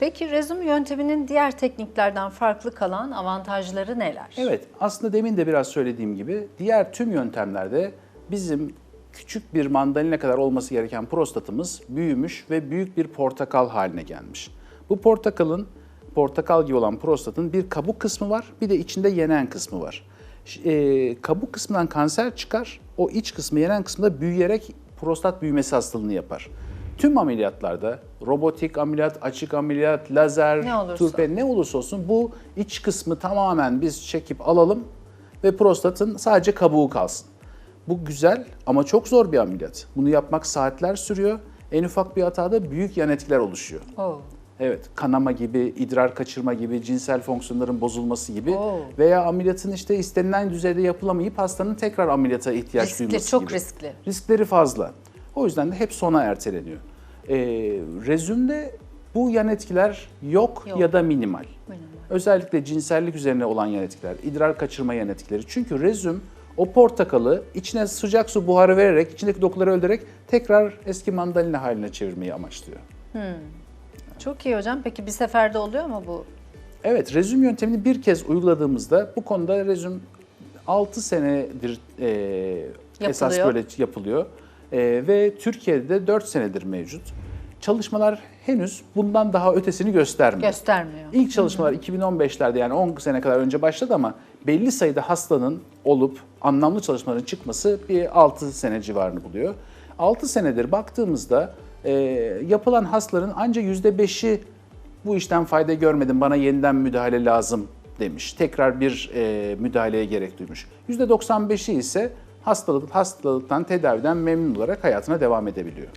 Peki rezum yönteminin diğer tekniklerden farklı kalan avantajları neler? Evet, aslında demin de biraz söylediğim gibi diğer tüm yöntemlerde bizim küçük bir mandalina kadar olması gereken prostatımız büyümüş ve büyük bir portakal haline gelmiş. Bu portakalın, portakal gibi olan prostatın bir kabuk kısmı var, bir de içinde yenen kısmı var. E, kabuk kısmından kanser çıkar, o iç kısmı yenen kısmında büyüyerek prostat büyümesi hastalığını yapar. Tüm ameliyatlarda robotik ameliyat, açık ameliyat, lazer, Ne olursa. turpe ne olursa olsun bu iç kısmı tamamen biz çekip alalım ve prostatın sadece kabuğu kalsın. Bu güzel ama çok zor bir ameliyat. Bunu yapmak saatler sürüyor. En ufak bir hatada büyük yan etkiler oluşuyor. Oo. Evet, kanama gibi, idrar kaçırma gibi, cinsel fonksiyonların bozulması gibi Oo. veya ameliyatın işte istenilen düzeyde yapılamayıp hastanın tekrar ameliyata ihtiyaç Riskli, duyması çok gibi. riskli. Riskleri fazla. O yüzden de hep sona erteleniyor. Ee, rezümde bu yan etkiler yok, Yok. ya da minimal. Minimal. Özellikle cinsellik üzerine olan yan etkiler, idrar kaçırma yan etkileri. Çünkü rezüm o portakalı içine sıcak su buharı vererek, içindeki dokuları öldürerek tekrar eski mandalina haline çevirmeyi amaçlıyor. Çok iyi hocam. Peki bir seferde oluyor mu bu? Evet, rezüm yöntemini bir kez uyguladığımızda bu konuda rezüm 6 senedir e, esas böyle yapılıyor. E, ve Türkiye'de de 4 senedir mevcut. Çalışmalar henüz bundan daha ötesini göstermiyor. Göstermiyor. İlk çalışmalar 2015'lerde yani 10 sene kadar önce başladı ama belli sayıda hastanın olup anlamlı çalışmaların çıkması bir 6 sene civarını buluyor. 6 senedir baktığımızda e, yapılan hastaların ancak %5'i bu işten fayda görmedim bana yeniden müdahale lazım demiş. Tekrar bir e, müdahaleye gerek duymuş. %95'i ise hastalık, hastalıktan tedaviden memnun olarak hayatına devam edebiliyor.